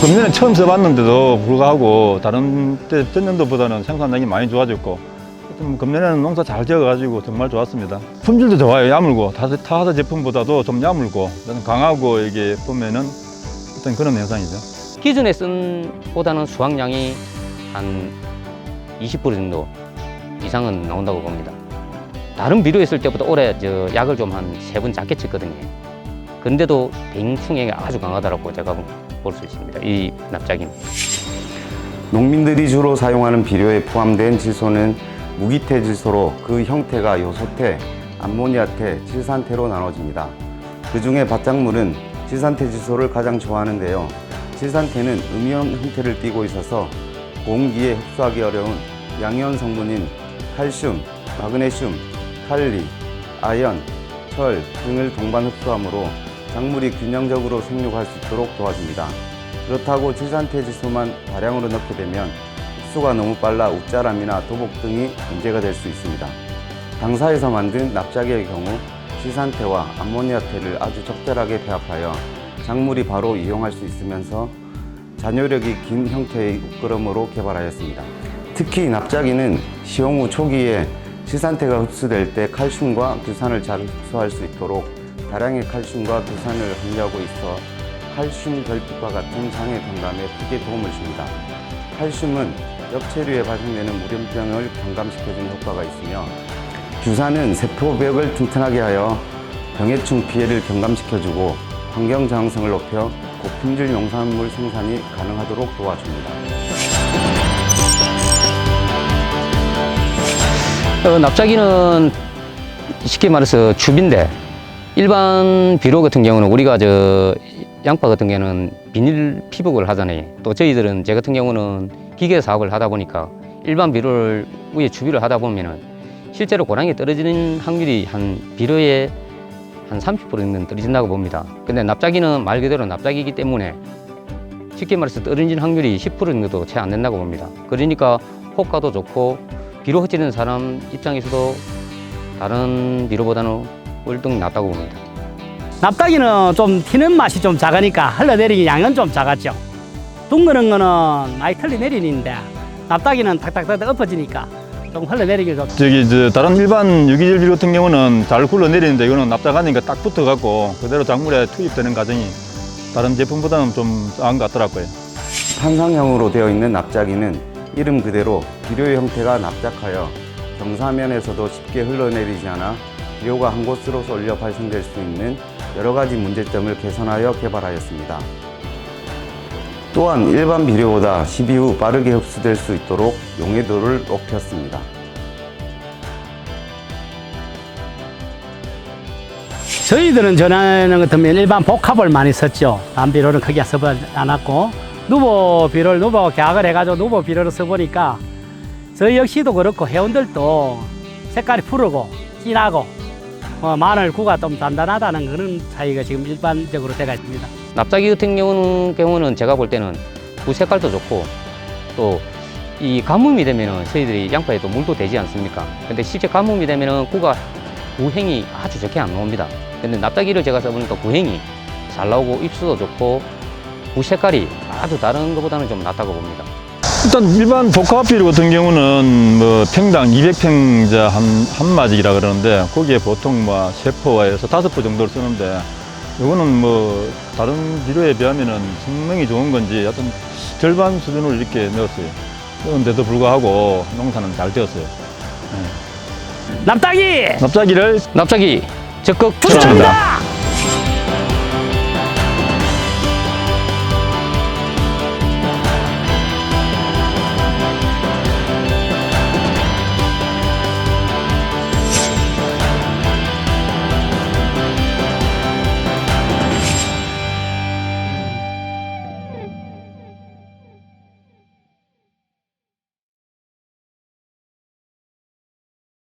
금년에 처음 써봤는데도 불구하고 다른 때 전년도보다는 생산량이 많이 좋아졌고 하여튼 금년에는 농사 잘 지어가지고 정말 좋았습니다. 품질도 좋아요. 야물고 타- 타하사 제품보다도 좀 야물고 강하고 이게 보면은 어떤 그런 현상이죠. 기존에 쓴 보다는 수확량이 한 20% 정도 이상은 나온다고 봅니다. 다른 비료 했을 때보다 올해 저 약을 좀 한 세 번 작게 쳤거든요. 그런데도 병충해가 아주 강하다고 제가 볼 수 있습니다. 이 납작이는. 농민들이 주로 사용하는 비료에 포함된 질소는 무기태 질소로 그 형태가 요소태, 암모니아태, 질산태로 나눠집니다. 그 중에 밭작물은 질산태 질소를 가장 좋아하는데요. 질산태는 음이온 형태를 띠고 있어서 공기에 흡수하기 어려운 양이온 성분인 칼슘, 마그네슘, 칼리, 아연, 철 등을 동반 흡수하므로 작물이 균형적으로 생육할 수 있도록 도와줍니다. 그렇다고 질산태 질소만 다량으로 넣게 되면 흡수가 너무 빨라 웃자람이나 도복 등이 문제가 될 수 있습니다. 당사에서 만든 납작의 경우 질산태와 암모니아태를 아주 적절하게 배합하여 작물이 바로 이용할 수 있으면서 잔여력이 긴 형태의 웃그름으로 개발하였습니다. 특히 납작이는 시용 후 초기에 질산태가 흡수될 때 칼슘과 규산을 잘 흡수할 수 있도록 다량의 칼슘과 규산을 함유하고 있어 칼슘 결핍과 같은 장애 경감에 크게 도움을 줍니다. 칼슘은 엽체류에 발생되는 물염병을 경감시켜주는 효과가 있으며 규산은 세포벽을 튼튼하게 하여 병해충 피해를 경감시켜주고 환경 저항성을 높여 고품질 농산물 생산이 가능하도록 도와줍니다. 어, 납작이는 쉽게 말해서 춥인데 일반 비료 같은 경우는 우리가 저 양파 같은 경우는 비닐 피복을 하잖아요. 또 저희들은 제 같은 경우는 기계 사업을 하다 보니까 일반 비료를 위에 주비를 하다 보면은 실제로 고랑이 떨어지는 확률이 한 비료에 한 30% 정도는 떨어진다고 봅니다. 근데 납작이는 말 그대로 납작이기 때문에 쉽게 말해서 떨어지는 확률이 10% 정도도 채 안 된다고 봅니다. 그러니까 효과도 좋고 비료 헛지는 사람 입장에서도 다른 비료보다는 월등 낫다고 봅니다. 납작이는 좀 튀는 맛이 좀 작으니까 흘러내리기 양은 좀 작았죠. 둥그런 거는 많이 틀려내리는데 납작이는 탁탁탁 엎어지니까 좀 흘러내리기 좀 저기 저 다른 일반 유기질 비료 같은 경우는 잘 굴러내리는데 이거는 납작하니까 딱 붙어갖고 그대로 작물에 투입되는 과정이 다른 제품보다는 좀 나은 것 같더라고요. 판상형으로 되어 있는 납작이는 이름 그대로 비료의 형태가 납작하여 경사면에서도 쉽게 흘러내리지 않아 비료가 한 곳으로 쏠려 발생될 수 있는 여러 가지 문제점을 개선하여 개발하였습니다. 또한 일반 비료보다 시비 후 빠르게 흡수될 수 있도록 용해도를 높였습니다. 저희들은 전에는 같으면 일반 복합을 많이 썼죠. 남비료는 크게 써보지 않았고 누보 비료를 누보 계약을 해가지고 누보 비료를 써보니까 저희 역시도 그렇고 회원들도 색깔이 푸르고 진하고 어, 마늘 구가 좀 단단하다는 그런 차이가 지금 일반적으로 되가 있습니다. 납작이 같은 경우는, 경우는 제가 볼 때는 구 색깔도 좋고 또 이 가뭄이 되면은 저희들이 양파에도 물도 되지 않습니까? 근데 실제 가뭄이 되면은 구가 구행이 아주 좋게 안 나옵니다. 근데 납작이를 제가 써보니까 구행이 잘 나오고 입수도 좋고 구 색깔이 아주 다른 것보다는 좀 낫다고 봅니다. 일단 일반 복합 비료 같은 경우는 뭐 평당 200평자 한, 한 마직이라 그러는데 거기에 보통 뭐 세포에서 다섯 포 정도를 쓰는데 이거는 뭐 다른 비료에 비하면은 성능이 좋은 건지 하여튼 절반 수준으로 이렇게 넣었어요. 그런데도 불구하고 농사는 잘 되었어요. 납작이 납작이를 납작이 적극 추천합니다.